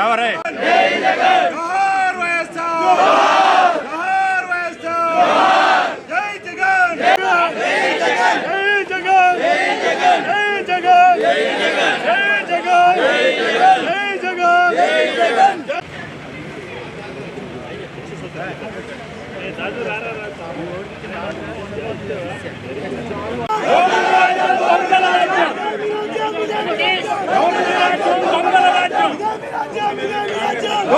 ఎవరే జోహార్ వైఎస్ఆర్ జోహార్ వైఎస్ఆర్ జై జగన్ జై జగన్ జై జగన్ జై జగన్ జై జగన్ జై జగన్ జై జగన్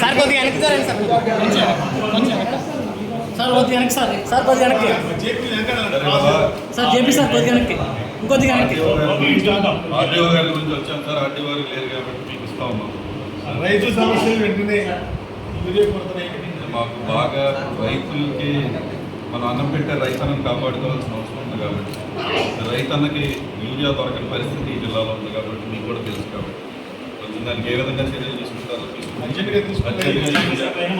సార్ కొద్దిగా వెనక్కి సార్ సార్. సార్ కొద్దిగా వెనక్కి సార్ సార్ కొద్దిగా వెనక్కి. సార్ జేపీ సార్ కొద్దిగా వెనక్కి. ఇంకొద్దిగా వెనక్కి. ఆర్డీఓ గారి గురించి వచ్చాం సార్. ఆర్డీఓ గారు లేరు కాబట్టి మీకు ఇస్తా ఉన్నాం రైతు సమస్యలు వెంటనే మాకు బాగా రైతులకి మనం అన్నం పెట్టే రైతన్నను కాపాడుకోవాల్సిన అవసరం ఉంది కాబట్టి. రైతన్నకి యూరియా దొరకని పరిస్థితి ఈ జిల్లాలో ఉంది కాబట్టి మీకు కూడా తెలుసు కాబట్టి. కొంచెం దానికి ఏ విధంగా చర్యలు తీసుకుంటారో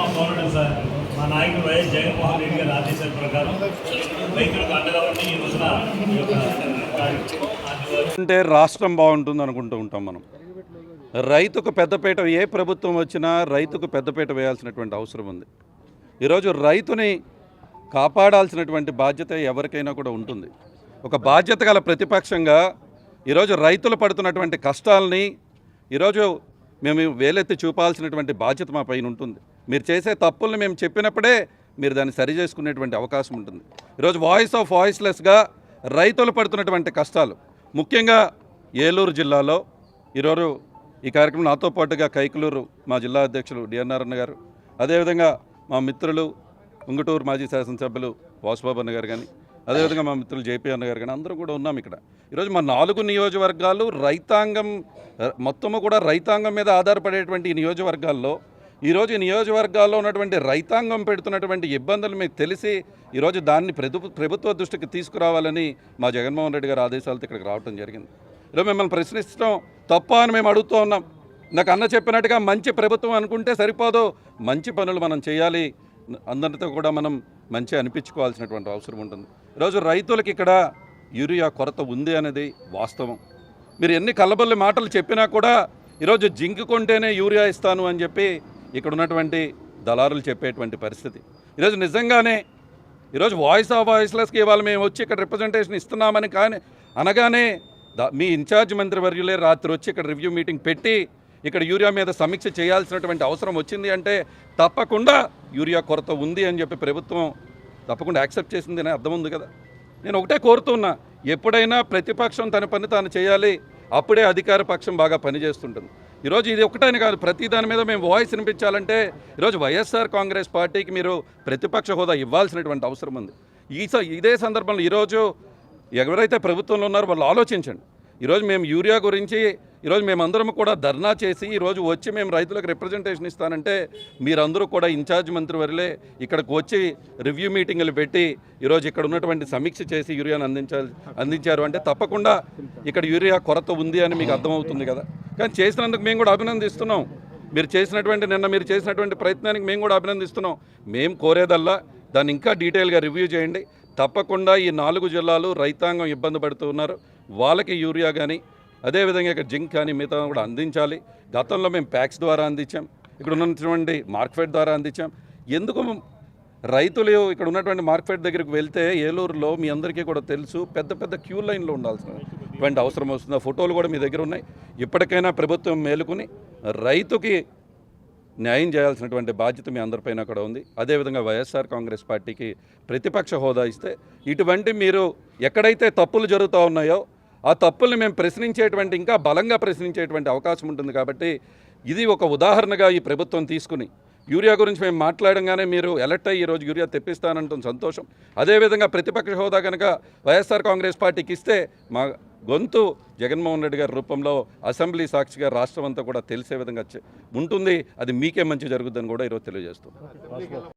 మా పౌరుడు సార్. మా నాయకుడు వైఎస్ జగన్మోహన్ రెడ్డి గారి ఆదేశాల ప్రకారం రైతులకు అండగా ఉండి ఈ రోజున అంటే రాష్ట్రం బాగుంటుంది అనుకుంటూ ఉంటాం మనం. రైతుకు పెద్దపీట ఏ ప్రభుత్వం వచ్చినా రైతుకు పెద్దపీట వేయాల్సినటువంటి అవసరం ఉంది. ఈరోజు రైతుని కాపాడాల్సినటువంటి బాధ్యత ఎవరికైనా కూడా ఉంటుంది. ఒక బాధ్యత గల ప్రతిపక్షంగా ఈరోజు రైతులు పడుతున్నటువంటి కష్టాలని ఈరోజు మేము వేలెత్తి చూపాల్సినటువంటి బాధ్యత మా పైన ఉంటుంది. మీరు చేసే తప్పుల్ని మేము చెప్పినప్పుడే మీరు దాన్ని సరి చేసుకునేటువంటి అవకాశం ఉంటుంది. ఈరోజు వాయిస్ ఆఫ్ వాయిస్లెస్గా రైతులు పడుతున్నటువంటి కష్టాలు ముఖ్యంగా ఏలూరు జిల్లాలో ఈరోజు ఈ కార్యక్రమం నాతో పాటుగా కైకలూరు మా జిల్లా అధ్యక్షులు డిఎన్ఆర్ అన్న గారు అదేవిధంగా మా మిత్రులు ఉంగుటూరు మాజీ శాసనసభ్యులు వాసుబాబు అన్న గారు కానీ అదేవిధంగా మా మిత్రులు జేపీ అన్న గారు కానీ అందరూ కూడా ఉన్నాం ఇక్కడ. ఈరోజు మా నాలుగు నియోజకవర్గాలు రైతాంగం మొత్తము కూడా రైతాంగం మీద ఆధారపడేటువంటి నియోజకవర్గాల్లో ఈరోజు ఈ నియోజకవర్గాల్లో ఉన్నటువంటి రైతాంగం పెడుతున్నటువంటి ఇబ్బందులు మీకు తెలిసి ఈరోజు దాన్ని ప్రభుత్వ దృష్టికి తీసుకురావాలని మా జగన్మోహన్ రెడ్డి గారు ఆదేశాలతో ఇక్కడికి రావడం జరిగింది. ఈరోజు మిమ్మల్ని ప్రశ్నించడం తప్ప అని మేము అడుగుతూ ఉన్నాం. నాకు అన్న చెప్పినట్టుగా మంచి ప్రభుత్వం అనుకుంటే సరిపోదు. మంచి పనులు మనం చేయాలి. అందరితో కూడా మనం మంచి అనిపించుకోవాల్సినటువంటి అవసరం ఉంటుంది. ఈరోజు రైతులకి ఇక్కడ యూరియా కొరత ఉంది అనేది వాస్తవం. మీరు ఎన్ని కల్లబల్లి మాటలు చెప్పినా కూడా ఈరోజు జింక్ కొంటేనే యూరియా ఇస్తాను అని చెప్పి ఇక్కడ ఉన్నటువంటి దళారులు చెప్పేటువంటి పరిస్థితి. ఈరోజు నిజంగానే ఈరోజు వాయిస్ ఆఫ్ వాయిస్లెస్కి ఇవాళ మేము వచ్చి ఇక్కడ రిప్రజెంటేషన్ ఇస్తున్నామని కానీ అనగానే మీ ఇన్ఛార్జ్ మంత్రి వర్యులే రాత్రి వచ్చి ఇక్కడ రివ్యూ మీటింగ్ పెట్టి ఇక్కడ యూరియా మీద సమీక్ష చేయాల్సినటువంటి అవసరం వచ్చింది అంటే తప్పకుండా యూరియా కొరత ఉంది అని చెప్పి ప్రభుత్వం తప్పకుండా యాక్సెప్ట్ చేసింది అనే అర్థం ఉంది కదా. నేను ఒకటే కోరుతున్నా ఎప్పుడైనా ప్రతిపక్షం తన పని తాను చేయాలి అప్పుడే అధికార పక్షం బాగా పనిచేస్తుంటుంది. ఈరోజు ఇది ఒకటని కాదు ప్రతి దాని మీద మేము వాయిస్ వినిపించాలంటే ఈరోజు వైఎస్ఆర్ కాంగ్రెస్ పార్టీకి మీరు ప్రతిపక్ష హోదా ఇవ్వాల్సినటువంటి అవసరం ఉంది. ఈ ఇదే సందర్భంలో ఈరోజు ఎవరైతే ప్రభుత్వంలో ఉన్నారో వాళ్ళు ఆలోచించండి. ఈరోజు మేము యూరియా గురించి ఈరోజు మేమందరం కూడా ధర్నా చేసి ఈరోజు వచ్చి మేము రైతులకు రిప్రజెంటేషన్ ఇస్తానంటే మీరందరూ కూడా ఇన్ఛార్జ్ మంత్రి వరలే ఇక్కడికి వచ్చి రివ్యూ మీటింగులు పెట్టి ఈరోజు ఇక్కడ ఉన్నటువంటి సమీక్ష చేసి యూరియాను అందించాలి అందించారు అంటే తప్పకుండా ఇక్కడ యూరియా కొరత ఉంది అని మీకు అర్థమవుతుంది కదా. కానీ చేసినందుకు మేము కూడా అభినందిస్తున్నాం. మీరు చేసినటువంటి నిన్న మీరు చేసినటువంటి ప్రయత్నానికి మేము కూడా అభినందిస్తున్నాం. మేము కోరేదల్లా దాన్ని ఇంకా డీటెయిల్గా రివ్యూ చేయండి. తప్పకుండా ఈ నాలుగు జిల్లాలు రైతాంగం ఇబ్బంది పడుతూ ఉన్నారు. వాళ్ళకి యూరియా కానీ అదేవిధంగా ఇక్కడ జింక్ కానీ మిగతా కూడా అందించాలి. గతంలో మేము ప్యాక్స్ ద్వారా అందించాం. ఇక్కడ ఉన్నటువంటి మార్కెట్ ద్వారా అందించాం. ఎందుకు రైతులు ఇక్కడ ఉన్నటువంటి మార్కెట్ దగ్గరికి వెళ్తే ఏలూరులో మీ అందరికీ కూడా తెలుసు పెద్ద పెద్ద క్యూ లైన్లో ఉండాల్సినటువంటి అవసరం వస్తుంది. ఫోటోలు కూడా మీ దగ్గర ఉన్నాయి. ఇప్పటికైనా ప్రభుత్వం మేలుకుని రైతుకి న్యాయం చేయాల్సినటువంటి బాధ్యత మీ అందరిపైన కూడా ఉంది. అదేవిధంగా వైఎస్ఆర్ కాంగ్రెస్ పార్టీకి ప్రతిపక్ష హోదా ఇస్తే ఇటువంటి మీరు ఎక్కడైతే తప్పులు జరుగుతూ ఉన్నాయో ఆ తప్పుల్ని మేము ప్రశ్నించేటువంటి ఇంకా బలంగా ప్రశ్నించేటువంటి అవకాశం ఉంటుంది కాబట్టి ఇది ఒక ఉదాహరణగా ఈ ప్రభుత్వం తీసుకుని యూరియా గురించి మేము మాట్లాడంగానే మీరు ఎలర్ట్ అయ్యి ఈరోజు యూరియా తెప్పిస్తానంటుంది సంతోషం. అదేవిధంగా ప్రతిపక్ష హోదా కనుక వైఎస్ఆర్ కాంగ్రెస్ పార్టీకి ఇస్తే మా గొంతు జగన్మోహన్ రెడ్డి గారి రూపంలో అసెంబ్లీ సాక్షిగా రాష్ట్రం అంతా కూడా తెలిసే విధంగా ఉంటుంది. అది మీకే మంచి జరుగుతుందని కూడా ఈరోజు తెలియజేస్తుంది